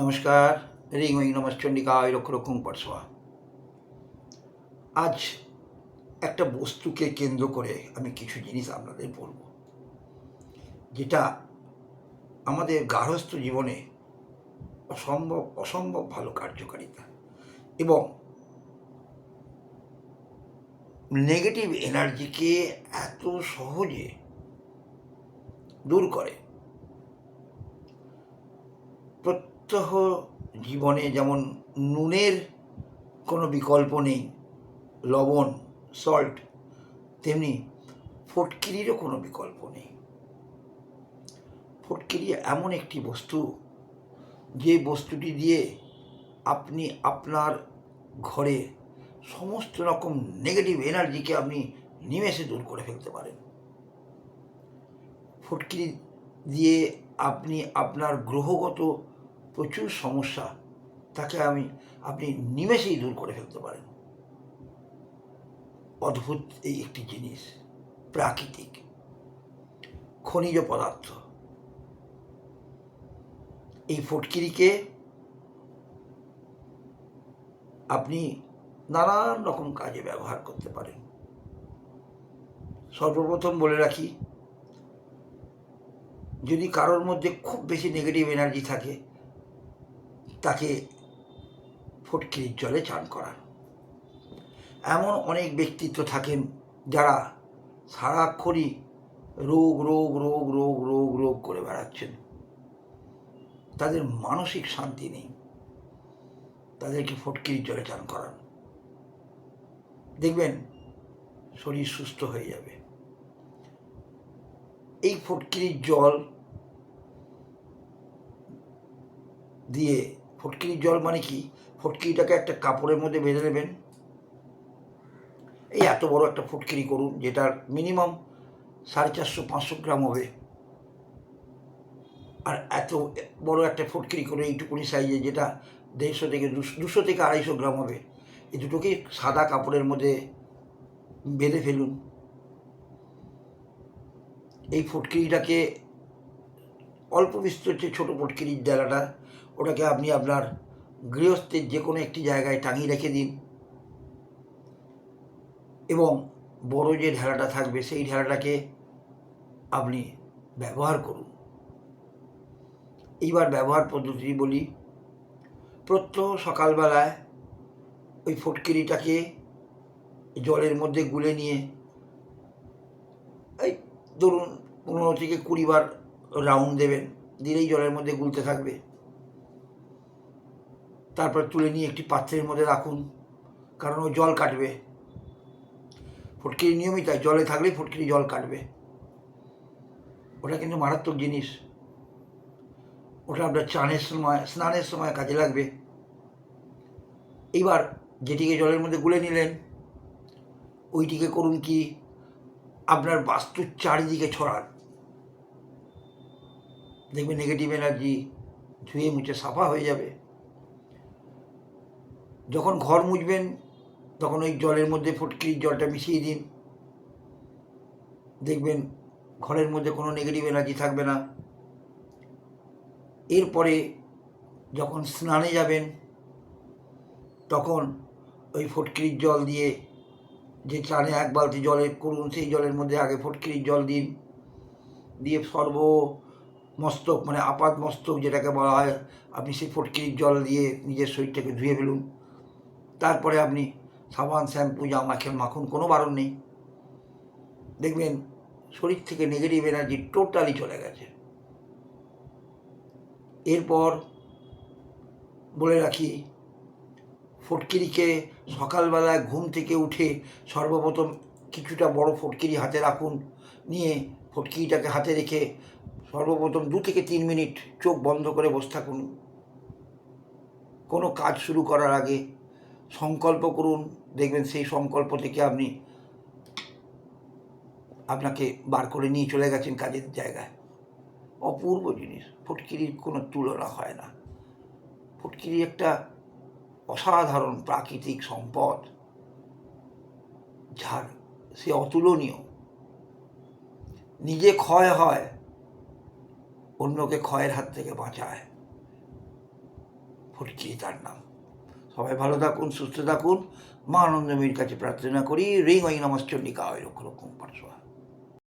নমস্কার রিং ওই নমস চণ্ডিকায় লক্ষ রক্ষং পরশোয়া আজ একটা বস্তুকে কেন্দ্র করে আমি কিছু জিনিস আপনাদের বলব, যেটা আমাদের গার্হস্থ্য জীবনে অসম্ভব অসম্ভব ভালো কার্যকারিতা এবং নেগেটিভ এনার্জিকে এত সহজে দূর করে। প্রত্যহ জীবনে যেমন নুনের কোনো বিকল্প নেই, লবণ সল্ট তেমনি ফটকিরিরও কোনো বিকল্প নেই। ফটকিরি এমন একটি বস্তু, যে বস্তুটি দিয়ে আপনি আপনার ঘরে সমস্ত রকম নেগেটিভ এনার্জিকে আপনি নিমেষে দূর করে ফেলতে পারেন। ফটকিরি দিয়ে আপনি আপনার গ্রহগত প্রচুর সমস্যা, তাকে আমি, আপনি নিমেষেই দূর করে ফেলতে পারেন। অদ্ভুত এই একটি জিনিস, প্রাকৃতিক। খনিজ পদার্থ। এই ফটকিরিকে আপনি নানান রকম কাজে ব্যবহার করতে পারেন। সর্বপ্রথম বলে রাখি, যদি কারোর মধ্যে খুব বেশি নেগেটিভ এনার্জি থাকে তাকে ফটকিরির জলে চান করান। এমন অনেক ব্যক্তিত্ব থাকেন যারা সারাক্ষণই রোগ রোগ রোগ রোগ রোগ রোগ করে বেড়াচ্ছেন। তাদের মানসিক শান্তি নেই। তাদেরকে ফটকিরির জলে চান করান। দেখবেন শরীর সুস্থ হয়ে যাবে। এই ফটকিরির জল দিয়ে ফটকিরির জল মানে কি? ফটকিরিটাকে একটা কাপড়ের মধ্যে বেঁধে নেবেন। এই এত বড় একটা ফুটকিরি করুন, যেটার মিনিমাম সাড়ে চারশো, পাঁচশো গ্রাম হবে। আর এত বড় একটা ফুটকিরি করে এইটুকুনি সাইজে যেটা দেড়শো থেকে দুশো থেকে আড়াইশো গ্রাম হবে। এই দুটোকে সাদা কাপড়ের মধ্যে বেঁধে ফেলুন। এই ফুটকিরিটাকে অল্প বিস্তর যে ছোটো ফুটকিরির ডালাটা ওটাকে আপনি আপনার গৃহস্থের যে কোনো একটি জায়গায় টাঙিয়ে রেখে দিন। এবং বড় যে ঢেলাটা থাকবে, সেই ঢেলাটাকে আপনি ব্যবহার করুন। এইবার ব্যবহার পদ্ধতি বলি, প্রত্যহ সকালবেলায় ওই ফটকিরিটাকে জলের মধ্যে গুলে নিয়ে, এই ধরুন পনেরো থেকে কুড়ি বার রাউন্ড দেবেন, দিলেই জলের মধ্যে গুলতে থাকবে। তারপর তুলে নিয়ে একটি পাত্রের মধ্যে রাখুন, কারণ ও জল কাটবে। ফটকিরি নিয়মিত জলে থাকলেই ফটকিরি জল কাটবে। ওটা কিন্তু মারাত্মক জিনিস। ওটা আপনার চানের সময়, স্নানের সময় কাজে লাগবে। এইবার যেটিকে জলের মধ্যে গুলে নিলেন, ওইটিকে করুন কি? আপনার বাস্তুর চারিদিকে ছড়ান। দেখবেন নেগেটিভ এনার্জি ধুয়ে মুছে সাফা হয়ে যাবে। যখন ঘর মুছবেন, তখন ওই জলের মধ্যে ফুটকির জলটা মিশিয়ে দিন। দেখবেন ঘরের মধ্যে কোনো নেগেটিভ এনার্জি থাকবে না। এরপরে যখন স্নানে যাবেন, তখন ওই ফটকিরির জল দিয়ে যে চানে এক বালতি জলে করুন, সেই জলের মধ্যে আগে ফটকিরির জল দিন। দিয়ে সর্ব মস্তক মানে আপাত মস্তক যেটাকে বলা হয়, আপনি সেই ফটকিরির জল দিয়ে নিজের শরীরটাকে ধুয়ে ফেলুন। তারপরে আপনি সাবান, শ্যাম্পু, জামা, খেল, মাখুন, কোনো বারণ নেই। দেখবেন শরীর থেকে নেগেটিভ এনার্জি টোটালি চলে গেছে। এরপর বলে রাখি, ফটকিরিকে সকালবেলায় ঘুম থেকে উঠে সর্বপ্রথম কিছুটা বড় ফটকিরি হাতে রাখুন। নিয়ে ফটকিরিটাকে হাতে রেখে সর্বপ্রথম দু থেকে তিন মিনিট চোখ বন্ধ করে বসে থাকুন। কোনো কাজ শুরু করার আগে সংকল্প করুন। দেখবেন সেই সংকল্প থেকে আপনি আপনাকে বার করে নিয়ে চলে গেছেন কাজের জায়গায়। অপূর্ব জিনিস। ফুটকিরির কোনো তুলনা হয় না। ফুটকিরি একটা অসাধারণ প্রাকৃতিক সম্পদ, যার সে অতুলনীয়। নিজে ক্ষয় হয় অন্যকে ক্ষয়ের হাত থেকে বাঁচায়। ফুটকি তার নাম। সবাই ভালো থাকুন, সুস্থ থাকুন। মা আনন্দমীর কাছে প্রার্থনা করি। রিং ওই নমশ্চন্ডিকা ওই রকম পার্শ্বা